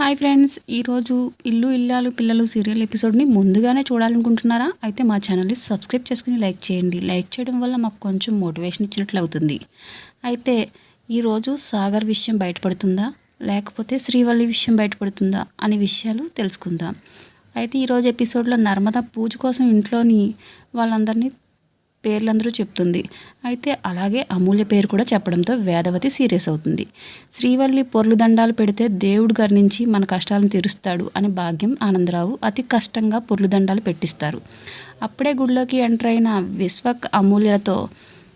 Hi friends ఈరోజు ఇల్లు ఇల్లాలు పిల్లలు సీరియల్ ఎపిసోడ్ని ముందుగానే చూడాలనుకుంటున్నారా? అయితే మా ఛానల్ని సబ్స్క్రైబ్ చేసుకుని లైక్ చేయండి. లైక్ చేయడం వల్ల మాకు కొంచెం మోటివేషన్ ఇచ్చినట్లు అవుతుంది. అయితే ఈరోజు సాగర్ విషయం బయటపడుతుందా? లేకపోతే శ్రీవల్లి విషయం బయటపడుతుందా? అనే విషయాలు తెలుసుకుందాం. అయితే ఈరోజు ఎపిసోడ్లో నర్మద పూజ కోసం ఇంట్లోని వాళ్ళందరినీ పేర్లందరూ చెప్తుంది. అయితే అలాగే అమూల్య పేరు కూడా చెప్పడంతో వేదవతి సీరియస్ అవుతుంది. శ్రీవల్లి పొర్లు దండాలు పెడితే దేవుడు గారి నుంచి మన కష్టాలను తీరుస్తాడు అని భాగ్యం ఆనందరావు అతి కష్టంగా పొర్లు దండాలు పెట్టిస్తారు. అప్పుడే గుడిలోకి ఎంటర్ అయిన విశ్వక్ అమూల్యలతో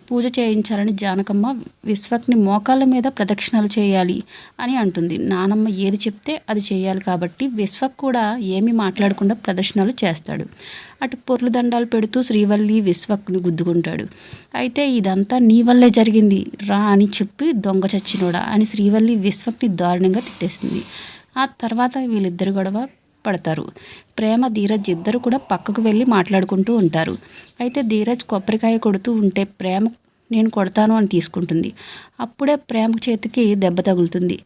పూజ చేయించాలని జానకమ్మ విశ్వక్ని మోకాళ్ళ మీద ప్రదక్షిణలు చేయాలి అని అంటుంది. నానమ్మ ఏది చెప్తే అది చేయాలి కాబట్టి విశ్వక్ కూడా ఏమీ మాట్లాడకుండా ప్రదక్షిణలు చేస్తాడు. అటు పొర్లు దండాలు పెడుతూ శ్రీవల్లి విశ్వక్ని గుద్దుకుంటాడు. అయితే ఇదంతా నీ వల్లే జరిగింది. రా అని చెప్పి దొంగ చచ్చినోడా అని శ్రీవల్లి విశ్వక్ని దారుణంగా తిట్టేస్తుంది ఆ తర్వాత వీళ్ళిద్దరు గొడవ పడతారు. ప్రేమ ధీరజ్ ఇద్దరు కూడా పక్కకు వెళ్ళి మాట్లాడుకుంటూ ఉంటారు. అయితే ధీరజ్ కొబ్బరికాయ కొడుతూ ఉంటే ప్రేమ నేను కొడతాను అని తీసుకుంటుంది. అప్పుడే ప్రేమ చేతికి దెబ్బ తగులుతుంది.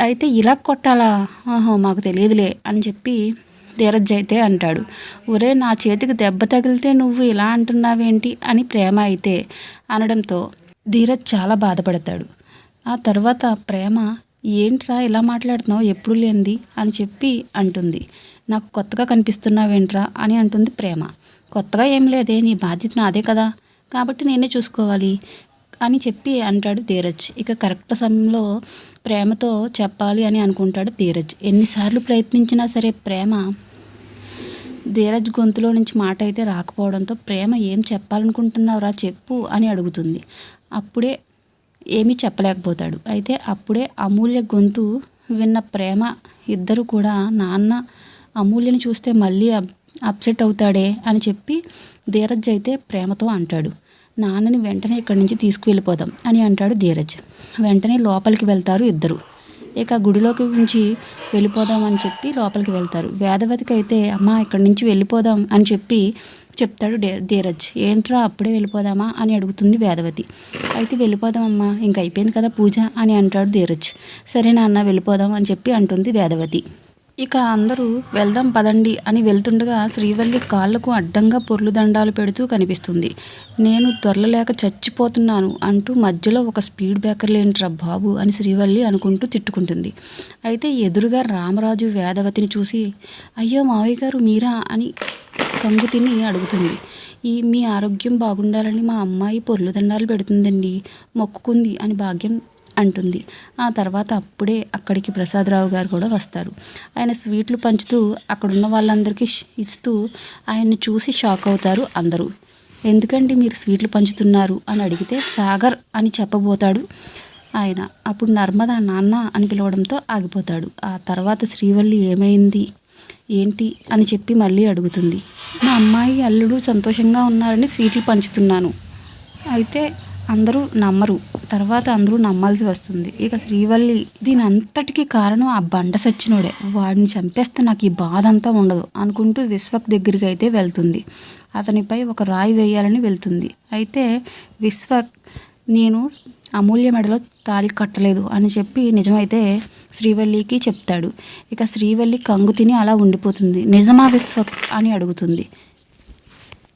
అయితే ఇలా కొట్టాలా? ఆహో మాకు తెలియదులే అని చెప్పి ధీరజ్ అయితే అంటాడు. ఒరే నా చేతికి దెబ్బ తగిలితే నువ్వు ఇలా అంటున్నావేంటి? అని ప్రేమ అయితే అనడంతో ధీరజ్ చాలా బాధపడతాడు. ఆ తర్వాత ప్రేమ ఏంట్రా ఇలా మాట్లాడుతున్నావు? ఎప్పుడు లేనిది? అని చెప్పి అంటుంది. నాకు కొత్తగా కనిపిస్తున్నావేంట్రా? అని అంటుంది ప్రేమ. కొత్తగా ఏం లేదే నీ బాధ్యత నాదే కదా? కాబట్టి నేనే చూసుకోవాలి అని చెప్పి అంటాడు ధీరజ్. ఇక కరెక్ట్ సమయంలో ప్రేమతో చెప్పాలి అని అనుకుంటాడు ధీరజ్. ఎన్నిసార్లు ప్రయత్నించినా సరే ప్రేమ ధీరజ్ గొంతులో నుంచి మాట అయితే రాకపోవడంతో ప్రేమ ఏం చెప్పాలనుకుంటున్నావురా చెప్పు అని అడుగుతుంది. అప్పుడే ఏమీ చెప్పలేకపోతాడు. అయితే అప్పుడే అమూల్య గొంతు విన్న ప్రేమ ఇద్దరు కూడా నాన్న అమూల్యని చూస్తే మళ్ళీ అప్సెట్ అవుతాడే అని చెప్పి ధీరజ్ అయితే ప్రేమతో అంటాడు. నాన్నని వెంటనే ఇక్కడి నుంచి తీసుకువెళ్ళిపోదాం అని అంటాడు ధీరజ్. వెంటనే లోపలికి వెళ్తారు ఇద్దరు. ఇక గుడిలోకి నుంచి వెళ్ళిపోదాం అని చెప్పి లోపలికి వెళ్తారు. వేదవతికి అయితే అమ్మ ఇక్కడి నుంచి వెళ్ళిపోదాం అని చెప్పి చెప్తాడు ధీరజ్. ఏంట్రా అప్పుడే వెళ్ళిపోదామా? అని అడుగుతుంది వేదవతి. అయితే వెళ్ళిపోదామమ్మా ఇంక అయిపోయింది కదా పూజ అని అంటాడు ధీరజ్. సరే నాన్న వెళ్ళిపోదాం అని చెప్పి అంటుంది వేదవతి. ఇక అందరూ వెళ్దాం పదండి అని వెళ్తుండగా శ్రీవల్లి కాళ్ళకు అడ్డంగా పొర్లు దండాలు పెడుతూ కనిపిస్తుంది. నేను త్వరలేక చచ్చిపోతున్నాను అంటూ మధ్యలో ఒక స్పీడ్ బ్రేకర్ లేంట్రా బాబు అని శ్రీవల్లి అనుకుంటూ తిట్టుకుంటుంది. అయితే ఎదురుగా రామరాజు వేదవతిని చూసి అయ్యో మావయ్య గారు మీరా? అని కంగు తిని అడుగుతుంది. ఈ మీ ఆరోగ్యం బాగుండాలని మా అమ్మాయి పొర్లు దండాలు పెడుతుందండి మొక్కుకుంది అని భాగ్యం అంటుంది. ఆ తర్వాత అప్పుడే అక్కడికి ప్రసాదరావు గారు కూడా వస్తారు. ఆయన స్వీట్లు పంచుతూ అక్కడున్న వాళ్ళందరికీ ఇస్తూ ఆయన్ని చూసి షాక్ అవుతారు అందరూ. ఎందుకండి మీరు స్వీట్లు పంచుతున్నారు అని అడిగితే సాగర్ అని చెప్పబోతాడు ఆయన. అప్పుడు నర్మదా నాన్న అని పిలవడంతో ఆగిపోతాడు. ఆ తర్వాత శ్రీవల్లి ఏమైంది? ఏంటి? అని చెప్పి మళ్ళీ అడుగుతుంది. మా అమ్మాయి అల్లుడు సంతోషంగా ఉన్నారని స్వీట్లు పంచుతున్నాను. అయితే అందరూ నమ్మరు. తర్వాత అందరూ నమ్మాల్సి వస్తుంది. ఇక శ్రీవల్లి దీని అంతటికీ కారణం ఆ బండ సచ్చినోడే. వాడిని చంపేస్తే నాకు ఈ బాధ అంతా ఉండదు అనుకుంటూ విశ్వక్ దగ్గరికి అయితే వెళ్తుంది. అతనిపై ఒక రాయి వేయాలని వెళ్తుంది. అయితే విశ్వక్ నేను అమూల్య మెడలో తాళి కట్టలేదు అని చెప్పి నిజమైతే శ్రీవల్లికి చెప్తాడు. ఇక శ్రీవల్లి కంగు తిని అలా ఉండిపోతుంది. నిజమా విశ్వక్? అని అడుగుతుంది.